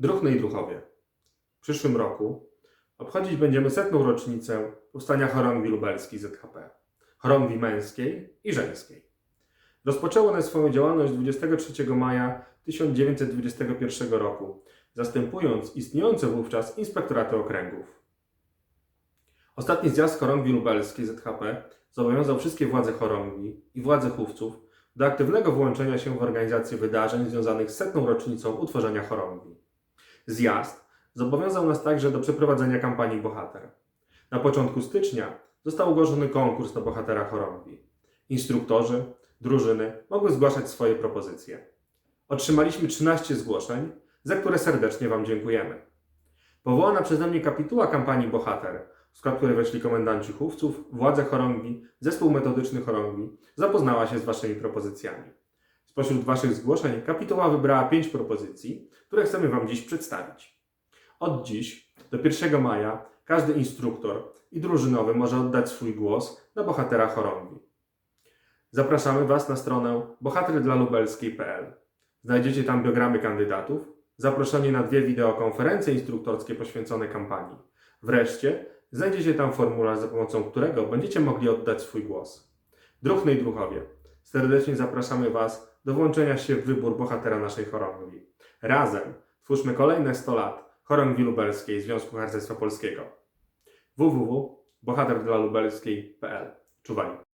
Druhny i Druchowie. W przyszłym roku obchodzić będziemy setną rocznicę powstania chorągwi lubelskiej ZHP. Chorągwi męskiej i żeńskiej. Rozpoczęło one swoją działalność 23 maja 1921 roku, zastępując istniejące wówczas inspektoraty okręgów. Ostatni zjazd chorągwi lubelskiej ZHP zobowiązał wszystkie władze chorągwi i władze chówców do aktywnego włączenia się w organizację wydarzeń związanych z setną rocznicą utworzenia chorągwi. Zjazd zobowiązał nas także do przeprowadzenia kampanii Bohater. Na początku stycznia został ogłoszony konkurs na bohatera chorągwi. Instruktorzy, drużyny mogły zgłaszać swoje propozycje. Otrzymaliśmy 13 zgłoszeń, za które serdecznie Wam dziękujemy. Powołana przeze mnie kapituła kampanii Bohater, w skład której weszli komendanci chówców, władze chorągwi, zespół metodyczny chorągwi, zapoznała się z Waszymi propozycjami. Spośród Waszych zgłoszeń kapituła wybrała 5 propozycji, które chcemy Wam dziś przedstawić. Od dziś do 1 maja każdy instruktor i drużynowy może oddać swój głos na bohatera chorągwi. Zapraszamy Was na stronę bohaterdlalubelskiej.pl. Znajdziecie tam biogramy kandydatów, zaproszenie na dwie wideokonferencje instruktorskie poświęcone kampanii. Wreszcie znajdziecie tam formularz, za pomocą którego będziecie mogli oddać swój głos. Druhny i druchowie, serdecznie zapraszamy Was do włączenia się w wybór bohatera naszej chorągwi. Razem twórzmy kolejne 100 lat chorągwi lubelskiej Związku Harcerstwa Polskiego. www.bohaterdlalubelskiej.pl Czuwaj!